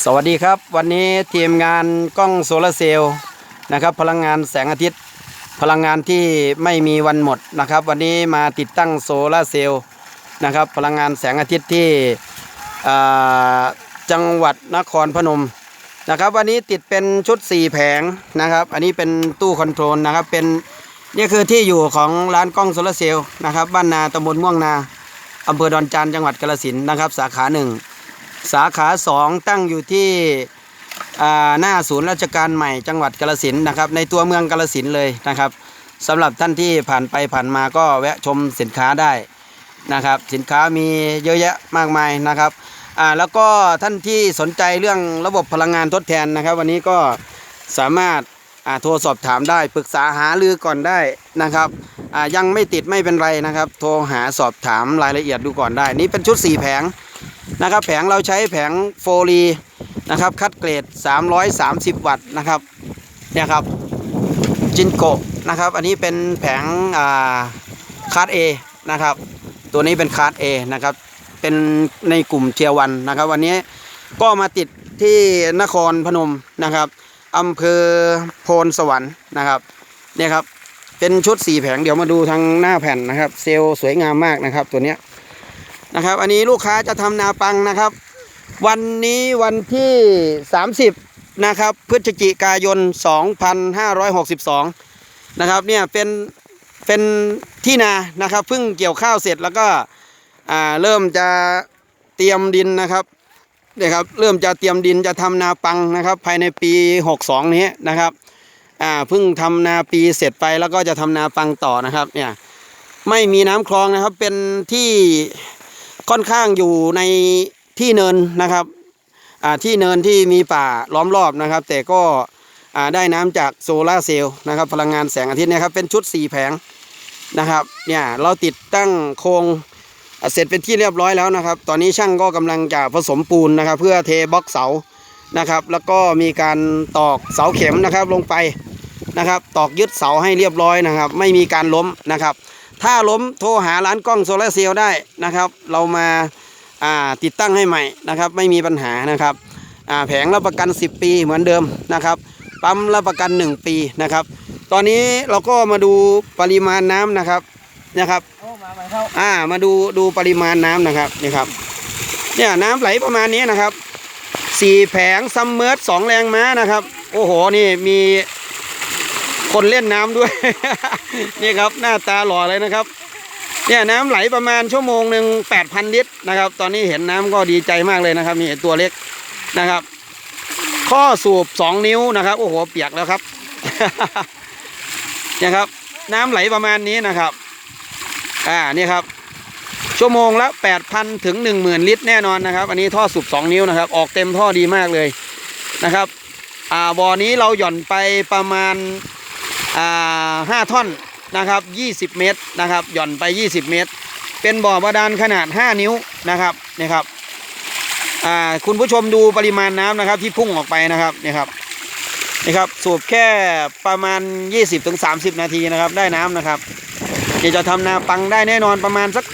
สวัสดีครับ วันนี้ทีมงานกล้องโซลาร์เซลล์นะครับ พลังงานแสงอาทิตย์ พลังงานที่ไม่มีวันหมดนะครับ วันนี้มาติดตั้งโซลาร์เซลล์นะครับ พลังงานแสงอาทิตย์ที่จังหวัดนครพนมนะครับ วันนี้ติดเป็นชุด 4 แผงนะครับ อันนี้เป็นตู้คอนโทรลนะครับเป็นนี่คือที่อยู่ของร้านกล้องโซลาร์เซลล์นะครับ บ้านนาตำบลม่วงนาอำเภอดอนจานจังหวัดกาฬสินธุ์นะครับ สาขาหนึ่ง สาขา 2 ตั้งอยู่ที่หน้าศูนย์ราชการใหม่จังหวัดกาฬสินนะครับ ในตัวเมืองกาฬสินเลยนะครับสำหรับท่านที่ผ่านไปผ่านมาก็แวะชมสินค้าได้นะครับ สินค้ามีเยอะแยะมากมายนะครับอ่าแล้วก็ท่านที่สนใจเรื่องระบบพลังงานทดแทนนะครับ วันนี้ก็สามารถอ่าโทรสอบถามได้ปรึกษาหารือก่อนได้นะครับอ่ายังไม่ติดไม่เป็นไรนะครับ โทรหาสอบถามรายละเอียดดูก่อนได้ นี่เป็นชุด4แผง นะครับแผงเราใช้แผงโฟลีนะครับคัดเกรด 330 วัตต์นะครับเนี่ยครับจินโกะนะครับอันนี้เป็นแผงอ่าคาร์ด A นะครับตัวนี้เป็นคาร์ด A นะครับเป็นในกลุ่มเทียวันนะครับ วันนี้ก็มาติดที่นครพนมนะครับอำเภอโพนสวรรค์นะครับเนี่ยครับเป็นชุด4แผงเดี๋ยวมาดูทางหน้าแผ่นนะครับ เซลล์สวยงามมากนะครับตัวเนี้ย นะครับ อันนี้ลูกค้าจะทำนาปังนะครับ วันนี้วันที่ 30 นะครับพฤศจิกายน 2562 นะครับเนี่ยเป็นเป็นที่นานะครับเพิ่งเกี่ยวข้าวเสร็จแล้วก็อ่าเริ่มจะเตรียมดินนะครับเนี่ยครับเริ่มจะเตรียมดินจะทำนาปังนะครับ ภายในปี 62 นี้นะครับอ่าเพิ่งทำนาปีเสร็จไปแล้วก็จะทำนาปังต่อนะครับเนี่ยไม่มีน้ำคลองนะครับเป็นที่ ค่อนข้างอยู่ในที่เนินนะครับที่เนินที่มีป่าล้อมรอบนะครับ แต่ก็ได้น้ำจากโซลาเซลล์นะครับ พลังงานแสงอาทิตย์นะครับเป็นชุด 4 แผงนะครับเนี่ยเราติดตั้งโครงเสร็จเป็นที่เรียบร้อยแล้วนะครับ ตอนนี้ช่างก็กำลังจะผสมปูนนะครับ เพื่อเทบล็อกเสานะครับ แล้วก็มีการตอกเสาเข็มนะครับลงไปนะครับ ตอกยึดเสาให้เรียบร้อยนะครับ ไม่มีการล้มนะครับ ถ้าล้มโทรหาร้านกล้องโซลาเซลล์ได้นะครับ เรามาาติดตั้งให้ใหม่นะครับ ไม่มีปัญหานะครับแผงรับประกัน 10 ปีเหมือนเดิมนะครับ ปั๊มรับประกัน 1 ปีนะครับ ตอนนี้เราก็มาดูปริมาณน้ำนะครับนะครับมาามาดูดูปริมาณน้ำนะครับนี่ครับเนี่ยน้ำไหลประมาณนี้นะครับสี่แผงซัมเมอร์สองแรงม้านะครับ โอ้โหนี่มี คนเล่นน้ำด้วย นี่ครับหน้าตาหล่อเลยนะครับ เนี่ยน้ำไหลประมาณชั่วโมงหนึ่งแปดพันลิตรนะครับ ตอนนี้เห็นน้ำก็ดีใจมากเลยนะครับนี่ตัวเล็กนะครับ ข้อสูบสองนิ้วนะครับ โอ้โหเปียกแล้วครับเนี่ยครับ น้ำไหลประมาณนี้นะครับ อ่านี่ครับ ชั่วโมงละ8,000ถึง10,000ลิตรแน่นอนนะครับ อันนี้ท่อสูบ2นิ้วนะครับ ออกเต็มท่อดีมากเลยนะครับ อ่าบ่อนี้เราหย่อนไปประมาณ ห้าท่อนนะครับ 20 เมตรนะครับหย่อนไป 20 เมตร เป็นบ่อบาดาลขนาด 5 นิ้วนะครับนี่ครับอ่าคุณผู้ชมดูปริมาณน้ำนะครับที่พุ่งออกไปนะครับนี่ครับนี่ครับสูบแค่ประมาณ 20-30 นาทีนะครับได้น้ำนะครับเดี๋ยวจะทำนาปังได้แน่นอนประมาณสัก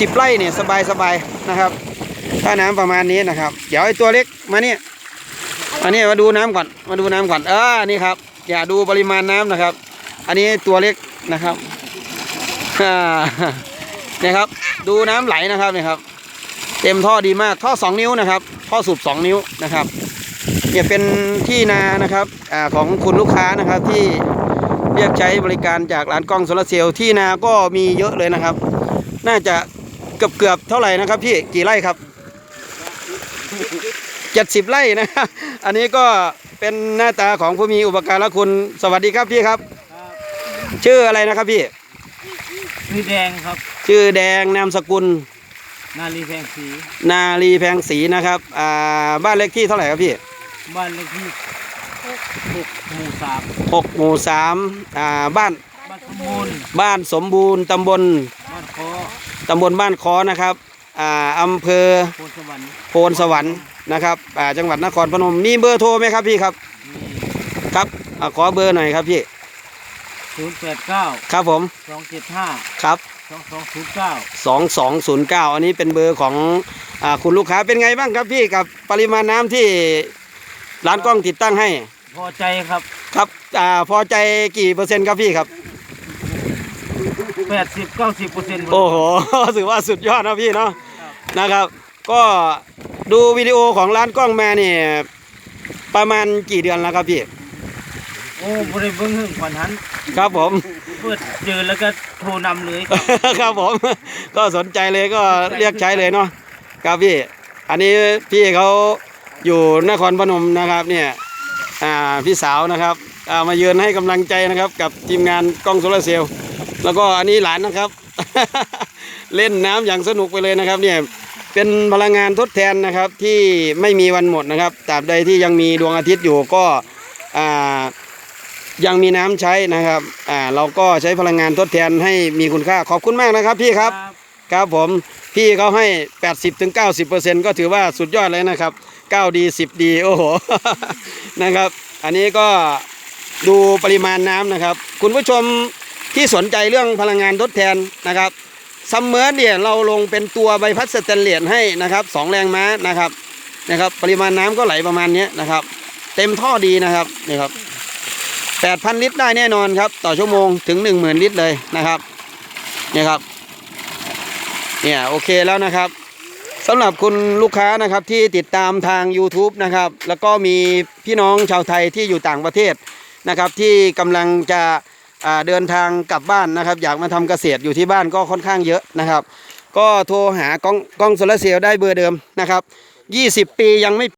สิบไร่เนี่ยสบายสบายๆนะครับ ถ้าน้ำประมาณนี้นะครับ เดี๋ยวไอ้ตัวเล็กมาเนี่ยมาเนี่ยมาดูน้ำก่อนมาดูน้ำก่อนเออนี่ครับ อย่าดูปริมาณน้ำนะครับ อันนี้ตัวเล็กนะครับเนี่ยครับ ดูน้ำไหลนะครับเนี่ยครับ เต็มท่อดีมากท่อสองนิ้วนะครับ ท่อสูบสองนิ้วนะครับเนี่ยเป็นที่นานะครับอของคุณลูกค้านะครับที่เรียกใช้บริการจากร้านกล้องโซลาร์เซลล์ที่นาก็มีเยอะเลยนะครับ น่าจะเกือบเกือบๆเท่าไหร่นะครับพี่กี่ไร่ครับเจ็ดสิบไร่นะอันนี้ก็ เป็นหน้าตาของผู้มีอุปการะคุณ สวัสดีครับพี่ครับ ชื่ออะไรนะครับพี่นี่แดงครับ ชื่อแดงนามสกุล นาลีแพงสี นาลีแพงศรีนะครับ อ่า บ้านเลขที่เท่าไหร่ครับพี่ บ้านเลขที่หกหมู่สามหกหมู่สามอ่า บ้าน บ้านสมบูรณ์ บ้านสมบูรณ์ตำบล บ้านคอตำบลบ้านคอนะครับ อ่าอำเภอโพนสวรรค์โพนสวรรค์ นะครับอ่าจังหวัดนครพนมมีเบอร์โทรไหมครับพี่ครับมีครับอาขอเบอร์หน่อยครับพี่ศูนย์แปดเก้าครับผมสองเจ็ดห้าครับสสองสองศูนย์เก้าสองสองศูนย์เก้าอันนี้เป็นเบอร์ของอ่าคุณลูกค้าเป็นไงบ้างครับพี่กับปริมาณน้ำที่ร้านกล้องติดตั้งให้ พอใจครับครับอ่าพอใจกี่เปอร์เซ็นต์ครับพี่ครับ แปดสิบเก้าสิบเปอร์เซ็นต์ โอ้โห ถือว่าสุดยอดนะพี่เนาะ นะครับ ก็ ดูวิดีโอของร้านกล้องมาเนี่ยประมาณกี่เดือนแล้วครับพี่ โอ้บริเบิ้งหึ่งขวัญหันครับผม เปิดเจอแล้วก็โทรนำเลยครับผม ก็สนใจเลยก็เรียกใช้เลยเนาะครับพี่ อันนี้พี่เขาอยู่นครพนมนะครับเนี่ยอ่าพี่สาวนะครับอ่ามาเยือนให้กำลังใจนะครับ กับทีมงานกล้องโซลาร์เซลล์แล้วก็อันนี้หลานนะครับ เล่นน้ำอย่างสนุกไปเลยนะครับเนี่ย เป็นพลังงานทดแทนนะครับที่ไม่มีวันหมดนะครับตราบใดที่ยังมีดวงอาทิตย์อยู่ก็ยังมีน้ำใช้นะครับเราก็ใช้พลังงานทดแทนให้มีคุณค่าขอบคุณมากนะครับพี่ครับครับผมพี่เขาให้ 80ถึง90ก็ถือว่าสุดยอดเลยนะครับ9ดี10ดีโอ้โหนะครับ อันนี้ก็ดูปริมาณน้ำนะครับ คุณผู้ชมที่สนใจเรื่องพลังงานทดแทนนะครับ ซัมเมอร์เนี่ยเราลงเป็นตัวใบพัดสแตนเลสให้นะครับสองแรงม้านะครับนะครับ ปริมาณน้ำก็ไหลประมาณนี้นะครับ เต็มท่อดีนะครับนี่ครับ8,000ลิตรได้แน่นอนครับ ต่อชั่วโมงถึง10,000ลิตรเลยนะครับนี่ครับเนี่ยโอเคแล้วนะครับสำหรับคุณลูกค้านะครับที่ติดตามทาง YouTube นะครับแล้วก็มีพี่น้องชาวไทยที่อยู่ต่างประเทศนะครับที่กำลังจะ เดินทางกลับบ้านนะครับ อยากมาทำเกษตรอยู่ที่บ้านก็ค่อนข้างเยอะนะครับ ก็โทรหากล้องกล้องโซลาร์เซลล์ได้เบอร์เดิมนะครับ 20 ปียังไม่